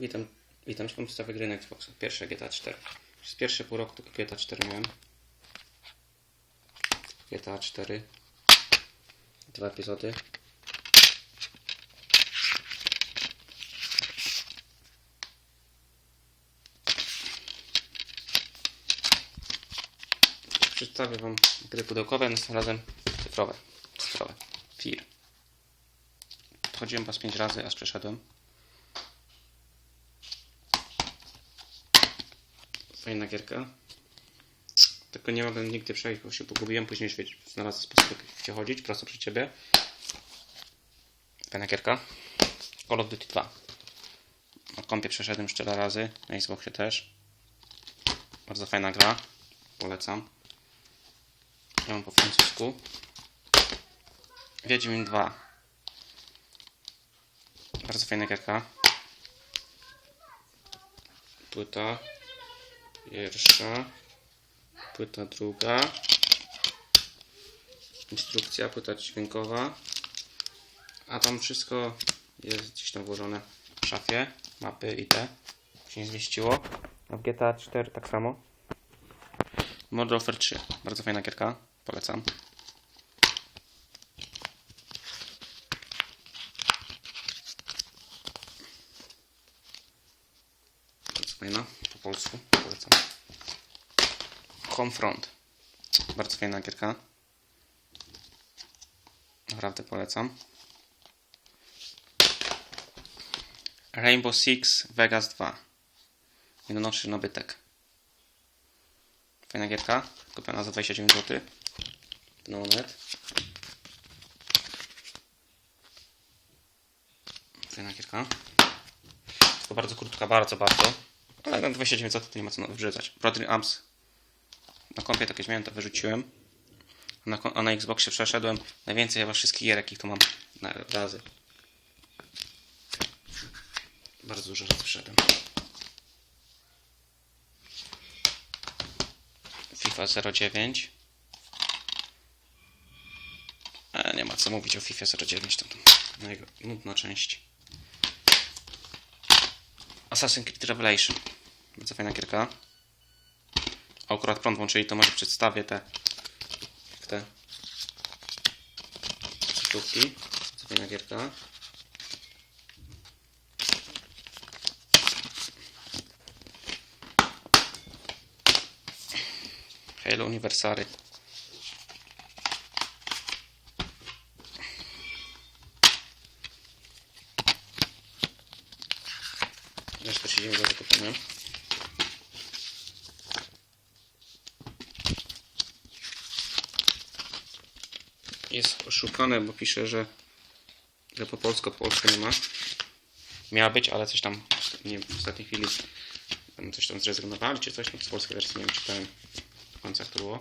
Witam, witam w podstawie gry na Xboxa. Pierwsze GTA 4. Przez pierwsze pół roku tylko GTA 4 miałem. GTA 4. Dwa epizody. Przedstawię Wam gry pudełkowe, następnym razem cyfrowe. Cyfrowe. FIR. Chodziłem pas 5 razy, aż przeszedłem. Fajna. Tylko nie mogłem nigdy przejść, bo się pogubiłem. Później znalazłem sposób, jak gdzie chodzić, prosto przy ciebie. Fajna gierka. Call of Duty 2. Na kompie przeszedłem tyle razy, na Xboxie też. Bardzo fajna gra. Polecam. Ja mam po francusku. Wiedźmin 2. Bardzo fajna gierka. Płyta. Pierwsza. Płyta druga. Instrukcja, płyta dźwiękowa. A tam wszystko jest gdzieś tam włożone w szafie. Mapy i te. Się nie zmieściło. A w GTA 4 tak samo. Modern Warfare 3. Bardzo fajna gierka. Polecam. Fajna. Po polsku. Polecam. Homefront. Bardzo fajna gierka. Naprawdę polecam. Rainbow Six Vegas 2. Najnowszy nabytek. Fajna gierka. Kupiona za 29 zł. No net. Fajna gierka. To bardzo krótka, bardzo, bardzo. Ale na 29 zł to nie ma co wrzucać. Brother Amps. Na kompie to kiedyś miałem, to wyrzuciłem. A na, a na Xboxie przeszedłem najwięcej chyba wszystkich gier, jakich tu mam na razy. Bardzo dużo razy przeszedłem. FIFA 09. E, nie ma co mówić o FIFA 09, to, to nudna część. Assassin's Creed Revelation. Bardzo fajna gierka. A akurat prąd włączyli, to może przedstawię te te sztuki. Bardzo fajna gierka. Halo Universary. Resztę siedzimy do zakupienia. Jest oszukane, bo pisze, że, że po polsku po polsku nie ma. Miała być, ale coś tam nie wiem, w ostatniej chwili tam coś tam zrezygnowali, czy coś. No, z polskiej wersji nie wiem, czytałem do końca, jak to było.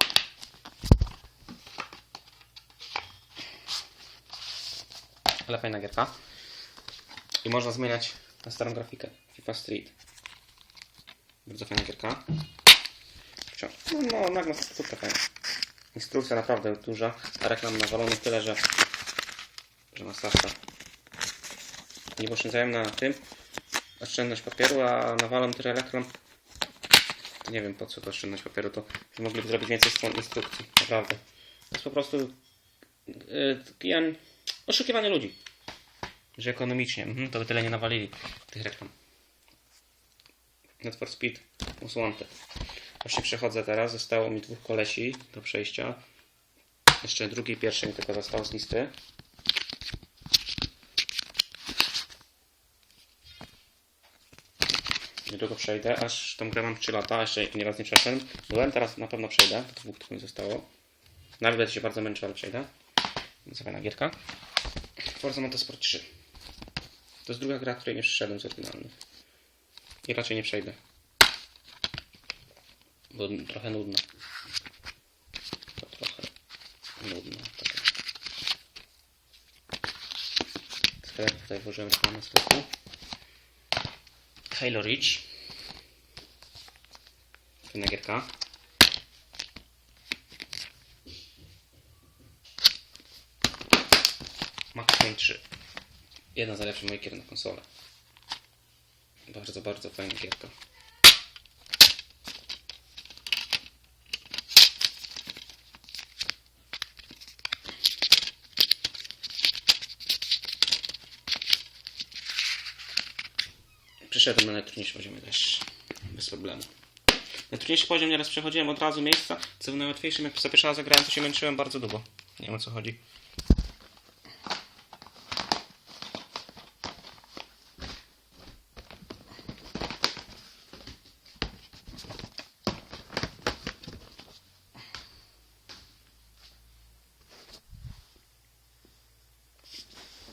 Ale fajna gierka. I można zmieniać na starą grafikę. FIFA Street. Bardzo fajna gierka. No, no Magna super fajna. Instrukcja naprawdę duża, a reklam nawalony tyle, że, że masakra. Nie oszczędzałem na tym oszczędność papieru, a nawalam tyle reklam. Nie wiem po co to oszczędność papieru, to mogliby zrobić więcej stron instrukcji. Naprawdę. To jest po prostu yy, oszukiwanie ludzi. Że ekonomicznie, mhm, to by tyle nie nawalili tych reklam. Net for Speed, Wanted. Właśnie przechodzę teraz, zostało mi dwóch kolesi do przejścia. Jeszcze drugi pierwszy mi tylko został z listy. Niedługo przejdę, aż tą grę mam 3 lata, jeszcze nieraz nie przeszedłem. Byłem, teraz na pewno przejdę, do dwóch tylko mi zostało. Nawet będę się bardzo męczył, ale przejdę. Fajna gierka. Forza Motorsport 3. To jest druga gra, której nie przeszedłem z oryginalnych. I raczej nie przejdę. Bo trochę nudna. To trochę nudna. Taka. Sklep tutaj włożyłem trochę na sklepu. Halo Reach. Fajna gierka. Max Payne 3. Jedna z najlepszych moich gier na konsolę. Bardzo, bardzo fajna gierka. Przyszedłem na najtrudniejszy poziom też bez problemu. Najtrudniejszy poziom nieraz przechodziłem od razu miejsca, co w najłatwiejszym jak za pierwszy raz zagrałem, to się męczyłem bardzo długo. Nie wiem o co chodzi.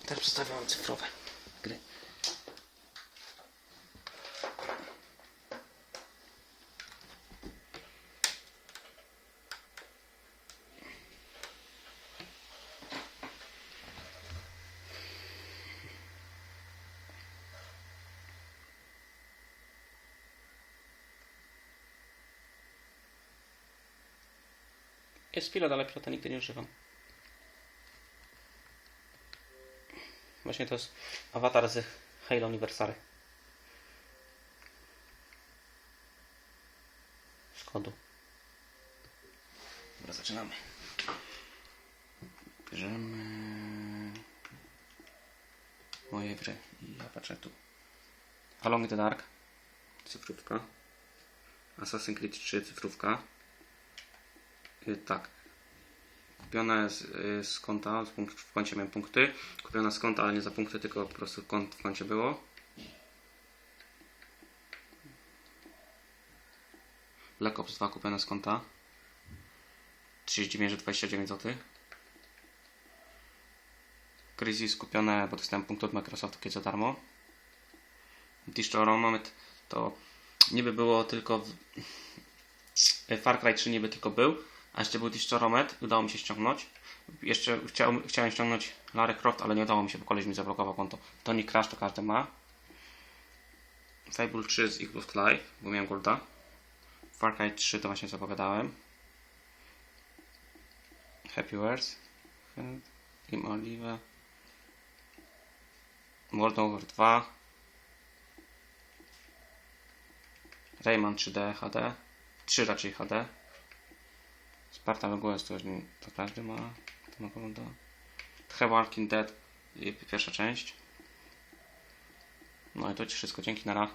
Teraz przedstawiam cyfrowe gry. Jest pilot, ale pilota nigdy nie używam. Właśnie to jest awatar z Halo Anniversary. Z kodu. Dobra, zaczynamy. Bierzemy moje gry i ja patrzę tu. Along the Dark, cyfrówka. Assassin's Creed 3, cyfrówka. Y, tak. Kupione z, y, z konta, z punkt, w koncie miałem punkty. Kupione z konta, ale nie za punkty, tylko po prostu kont w koncie było. Black Ops 2 kupione z konta. 39, że 29 zł. Crisis kupione, bo dostałem punkt od Microsoftu kiedyś za darmo. Destroy Moment to niby było tylko w... Far Cry 3 niby tylko był, a jeszcze był Dishtoromet, udało mi się ściągnąć. Jeszcze chciałem, chciałem ściągnąć Lara Croft, ale nie udało mi się, bo koleś mi zablokował konto. Tony Crash to każdy ma. Fable 3 z Xbox Live, bo miałem Golda. Far Cry 3 to właśnie zapowiadałem. Happy Wars. Team Olive. World War 2. Rayman 3D HD. 3 raczej HD. Spartan OS to już nie, to każdy ma. To ma wygląda. The Walking Dead. Pierwsza część. No i to ci wszystko. Dzięki, nara.